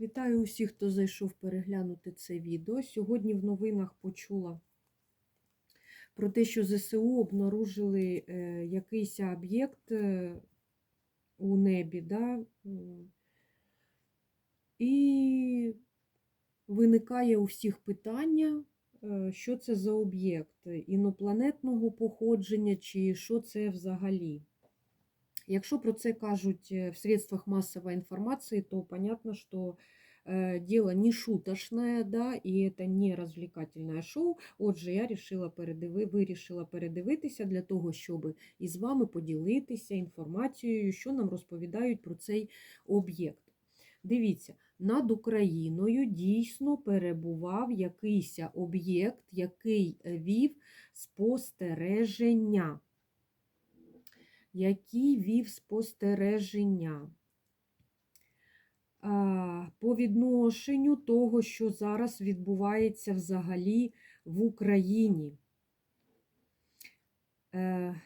Вітаю усіх, хто зайшов переглянути це відео. Сьогодні в новинах почула про те, що ЗСУ обнаружили е, якийсь об'єкт е, у небі, да? і виникає у всіх питання, е, що це за об'єкт інопланетного походження, чи що це взагалі. Якщо про це кажуть э, в средствах массовой информации, то понятно, что э, дело не шуточное, да, і это не розвлекательне шоу. Отже, я решила передиви, вирішила передивитися для того, щоб із вами поділитися інформацією, що нам розповідають про цей об'єкт. Дивіться, над Україною дійсно перебував якийсь об'єкт, який е, вів спостереження який вів спостереження по відношенню того, що зараз відбувається взагалі в Україні. Е,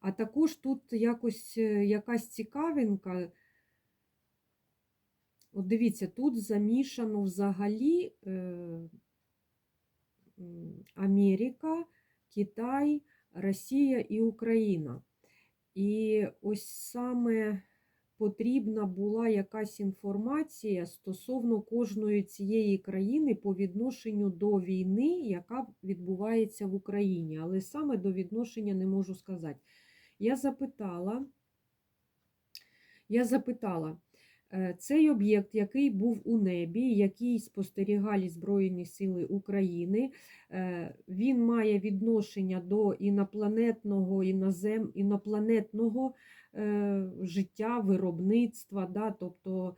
А також тут якось е, якась цікавинка. От дивіться, тут замішано взагалі е, Америка, Китай, Росія і Україна. І ось саме потрібна була якась інформація стосовно кожної цієї країни по відношенню до війни, яка відбувається в Україні. Але саме до відношення не можу сказати. Я запитала, я запитала, цей об'єкт, який був у небі, який спостерігали Збройні Сили України, е, він має відношення до інопланетного, інозем, інопланетного е, життя, виробництва, да, тобто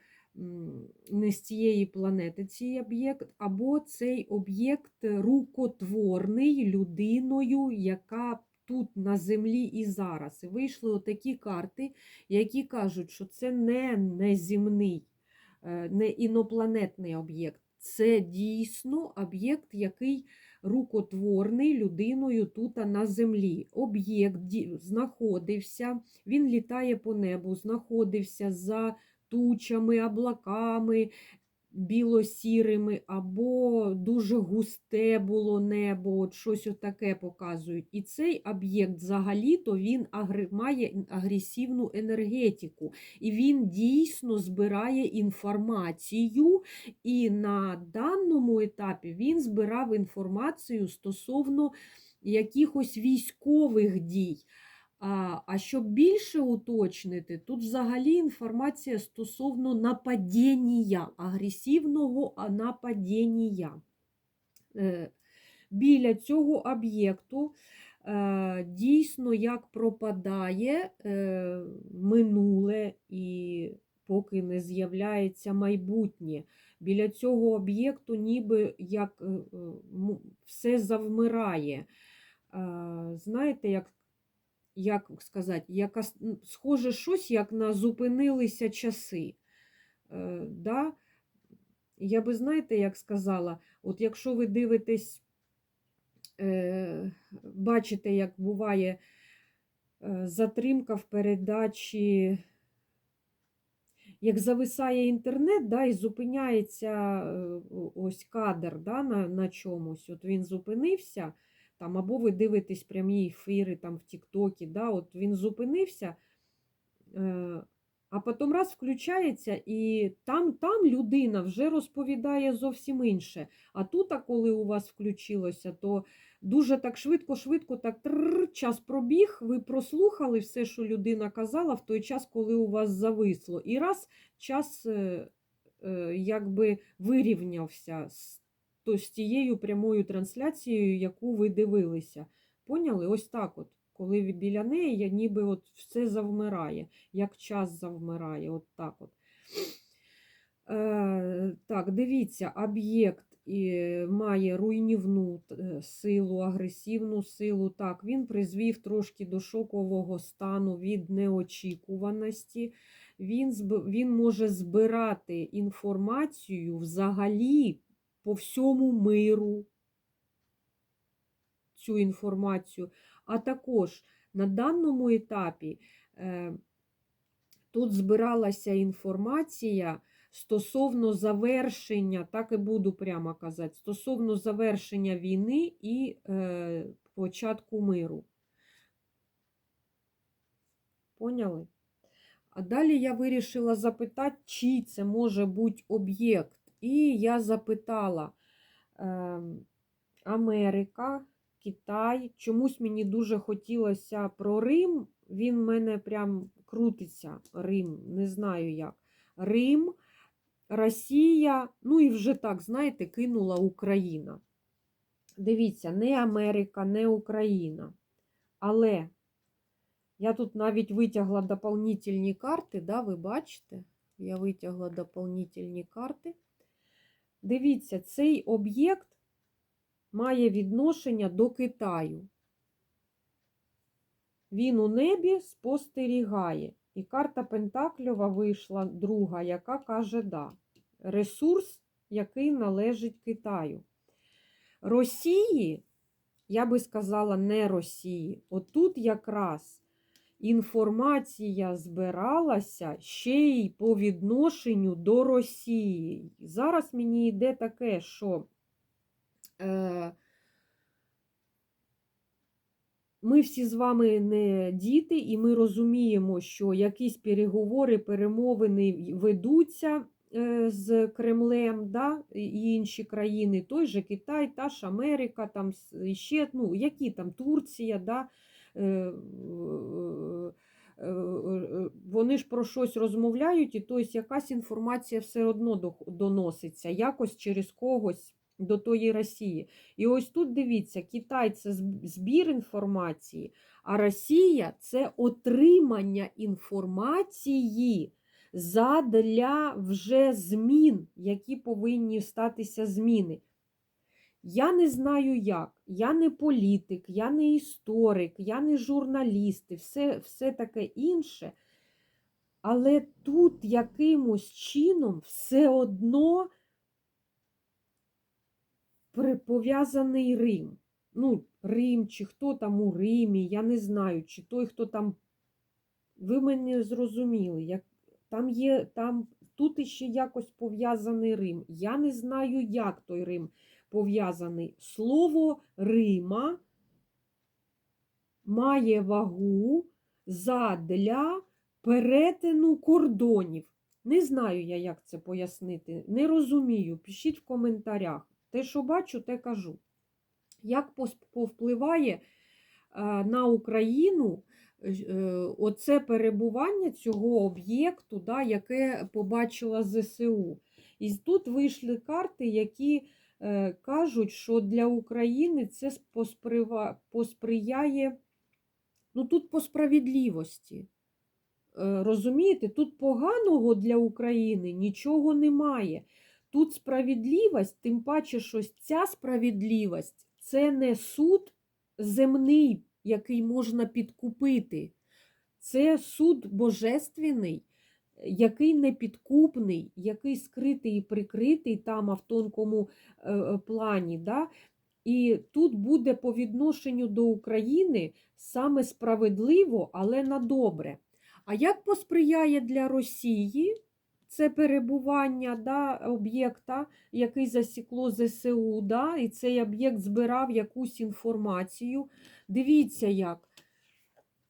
не з цієї планети цей об'єкт, або цей об'єкт рукотворний людиною, яка тут на землі і зараз. І вийшли отакі карти, які кажуть, що це не неземний, е, не інопланетний об'єкт. Це дійсно об'єкт, який рукотворний людиною тут на землі. Об'єкт знаходився, він літає по небу, знаходився за тучами, облаками біло-сірими, або дуже густе було небо, от щось отаке показують. І цей об'єкт взагалі-то він агр- має агресивну енергетику. І він дійсно збирає інформацію, і на даному етапі він збирав інформацію стосовно якихось військових дій. А, щоб більше уточнити, тут взагалі інформація стосовно нападіння, агресивного нападіння. Е, Біля цього об'єкту е, дійсно як пропадає е, минуле і поки не з'являється майбутнє. Біля цього об'єкту ніби як все завмирає. Знаєте, як як сказати, якась, м, схоже щось, як на зупинилися часи. Е, да? Я би, знаєте, як сказала, от якщо ви дивитесь, е, бачите, як буває е, затримка в передачі, як зависає інтернет, да, і зупиняється е, ось кадр да, на, на чомусь. От він зупинився там, або ви дивитесь прямі ефіри там, в Тіктокі, да, от він зупинився, е, а потім раз включається, і там, там людина вже розповідає зовсім інше. А тут, а коли у вас включилося, то дуже так швидко-швидко, так трррр, час пробіг, ви прослухали все, що людина казала в той час, коли у вас зависло. І раз час е, е, якби вирівнявся з то з тією прямою трансляцією, яку ви дивилися. Поняли? Ось так от. Коли біля неї, я ніби от все завмирає, як час завмирає. От так от. Е, так, дивіться, об'єкт е, має руйнівну е, силу, агресивну силу. Так, він призвів трошки до шокового стану від неочікуваності. Він, він може збирати інформацію взагалі по всьому миру цю інформацію. А також на даному етапі е, тут збиралася інформація стосовно завершення, так і буду прямо казати, стосовно завершення війни і е, початку миру. Поняли? А далі я вирішила запитати, чий це може бути об'єкт. І я запитала е, Америка, Китай. Чомусь мені дуже хотілося про Рим. Він в мене прям крутиться. Рим, не знаю як. Рим, Росія, ну і вже так, знаєте, кинула Україна. Дивіться, не Америка, не Україна. Але я тут навіть витягла дополнительні карти, да, ви бачите? Я витягла дополнительні карти. Дивіться, цей об'єкт має відношення до Китаю. Він у небі спостерігає. І карта Пентакльова вийшла друга, яка каже да. Ресурс, який належить Китаю. Росії, я би сказала, не Росії. Отут якраз інформація збиралася ще й по відношенню до Росії. Зараз мені йде таке, що е, ми всі з вами не діти, і ми розуміємо, що якісь переговори, перемовини ведуться е, з Кремлем, да, і інші країни, той же Китай, та ж Америка, там ще, ну, які там Турція, да, вони ж про щось розмовляють, і тобто якась інформація все одно доноситься, якось через когось до тої Росії. І ось тут дивіться, Китай це збір інформації, а Росія це отримання інформації задля вже змін, які повинні статися зміни. Я не знаю як, я не політик, я не історик, я не журналіст і все, все таке інше. Але тут якимось чином все одно пов'язаний Рим. Ну, Рим, чи хто там у Римі, я не знаю, чи той, хто там. Ви мене зрозуміли, як там є, там тут іще якось пов'язаний Рим. Я не знаю, як той Рим пов'язаний. Слово Рима має вагу задля перетину кордонів. Не знаю я, як це пояснити. Не розумію. Пишіть в коментарях. Те, що бачу, те кажу. Як повпливає е, на Україну е, оце перебування цього об'єкту, да, яке побачила ЗСУ? І тут вийшли карти, які е, кажуть, що для України це посприяє ну, тут по справедливості. Е, Розумієте, тут поганого для України нічого немає. Тут справедливість, тим паче, що ця справедливість це не суд земний, який можна підкупити. Це суд божественний, який не підкупний, який скритий і прикритий там в тонкому е, е, плані. Да? І тут буде по відношенню до України саме справедливо, але на добре. А як посприяє для Росії це перебування да, об'єкта, який засікло ЗСУ, да, і цей об'єкт збирав якусь інформацію? Дивіться як.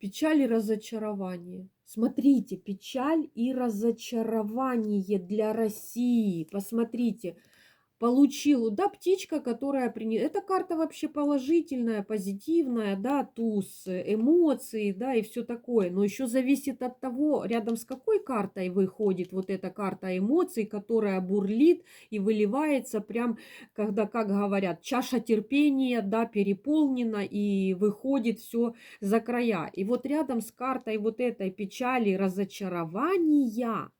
Печаль и разочарование. Смотрите, печаль и разочарование для России. Посмотрите, получил, да, птичка, которая принесла. Эта карта вообще положительная, позитивная, да, туз, э, эмоции, да, и все такое. Но еще зависит от того, рядом с какой картой выходит вот эта карта эмоций, которая бурлит и выливается прям, когда, как говорят, чаша терпения, да, переполнена и выходит все за края. И вот рядом с картой вот этой печали, разочарования,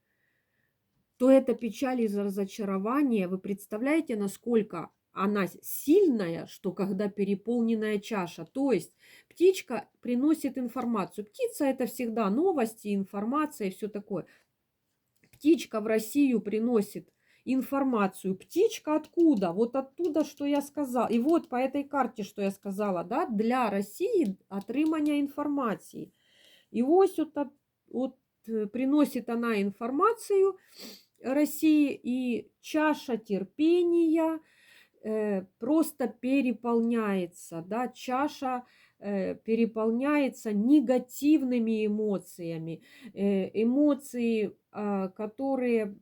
то эта печаль и разочарование, вы представляете, насколько она сильная, что когда переполненная чаша. То есть птичка приносит информацию. Птица это всегда новости, информация и все такое. Птичка в Россию приносит информацию. Птичка откуда? Вот оттуда, что я сказала. И вот по этой карте, что я сказала, да, для России отримання інформації. І ось от, от, от е, приносить вона інформацію, России, и чаша терпения э, просто переполняется, да, чаша э, переполняется негативными эмоциями, э, эмоции, а, которые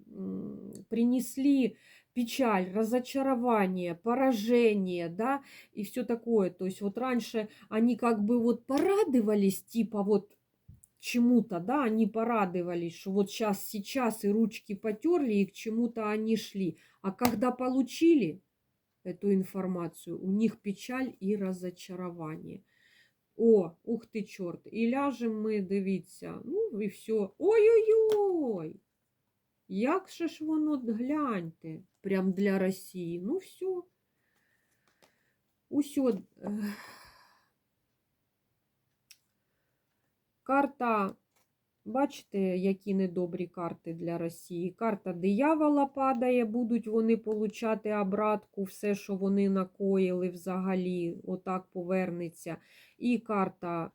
принесли печаль, разочарование, поражение, да, и все такое. То есть вот раньше они как бы вот порадовались, типа вот чему-то, да, они порадовались, что вот сейчас, сейчас и ручки потерли, и к чему-то они шли. А когда получили эту информацию, у них печаль и разочарование. О, ух ти, чорт. І ляжемо ми, дивіться, ну і все. Ой-ой-ой! Як же ж воно, гляньте, прям для Росії. Ну все. Усьо. Карта, бачите, які недобрі карти для Росії. Карта диявола падає, будуть вони получати обратку, все, що вони накоїли взагалі, отак повернеться. І карта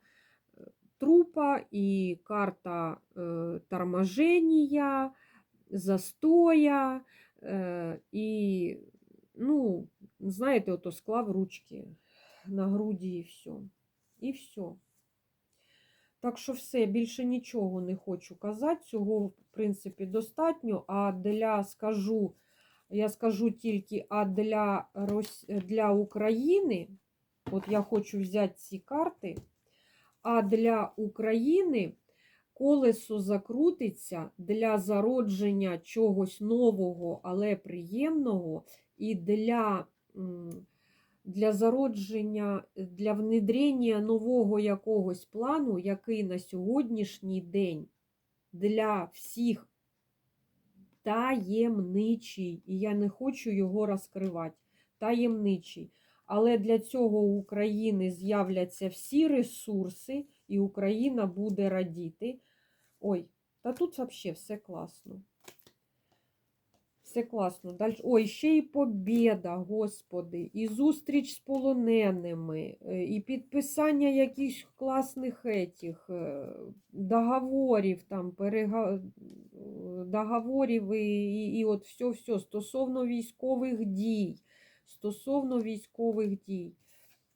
е, трупа, і карта е, торможення, застоя. Е, і, ну, знаєте, ото склав ручки на груді і все. І все. Так що все, більше нічого не хочу казати. Цього, в принципі, достатньо. А для скажу, я скажу тільки, а для, для України, от я хочу взяти ці карти, а для України колесо закрутиться для зародження чогось нового, але приємного, і для. Для зародження, для внедрення нового якогось плану, який на сьогоднішній день для всіх таємничий, і я не хочу його розкривати. Таємничий. Але для цього у України з'являться всі ресурси, і Україна буде радіти. Ой, та тут взагалі все класно. Все класно. Дальше. Ой, ще і побєда, господи, і зустріч з полоненими, е, і підписання якихось класних етіх, е, договорів, там, перега... е, договорів і, і, і от все-все стосовно військових дій. Стосовно військових дій.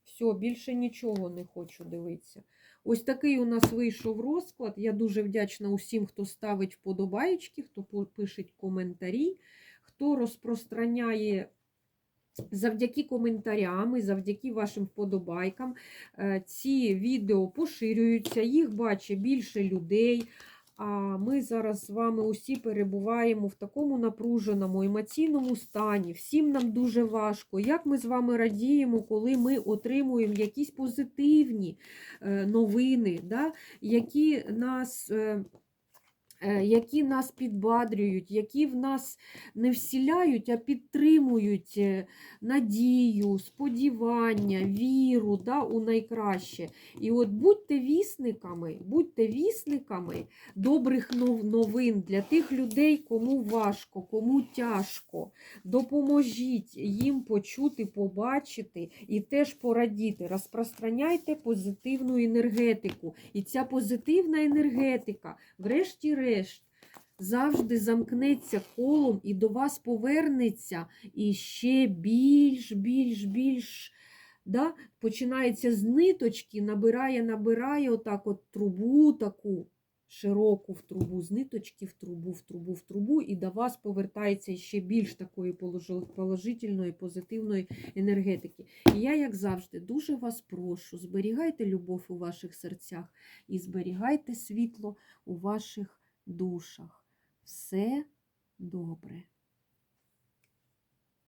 Все, більше нічого не хочу дивитися. Ось такий у нас вийшов розклад. Я дуже вдячна усім, хто ставить вподобаєчки, хто пише коментарі, хто розпространяє завдяки коментарям і завдяки вашим вподобайкам. е, Ці відео поширюються, їх бачить більше людей. А ми зараз з вами усі перебуваємо в такому напруженому емоційному стані. Всім нам дуже важко. Як ми з вами радіємо, коли ми отримуємо якісь позитивні е, новини, да? які нас. Е, Які нас підбадрюють, які в нас не всіляють, а підтримують е, надію, сподівання, віру да, у найкраще. І от будьте вісниками, будьте вісниками добрих новин для тих людей, кому важко, кому тяжко. Допоможіть їм почути, побачити і теж порадіти. Розпространяйте позитивну енергетику. І ця позитивна енергетика, врешті-решт, завжди замкнеться колом і до вас повернеться і ще більш, більш, більш. Да? Починається з ниточки, набирає, набирає отак от трубу таку широку в трубу, з ниточки в трубу, в трубу, в трубу, і до вас повертається ще більш такої положительної, позитивної енергетики. І я, як завжди, дуже вас прошу, зберігайте любов у ваших серцях і зберігайте світло у ваших душах. Все добре.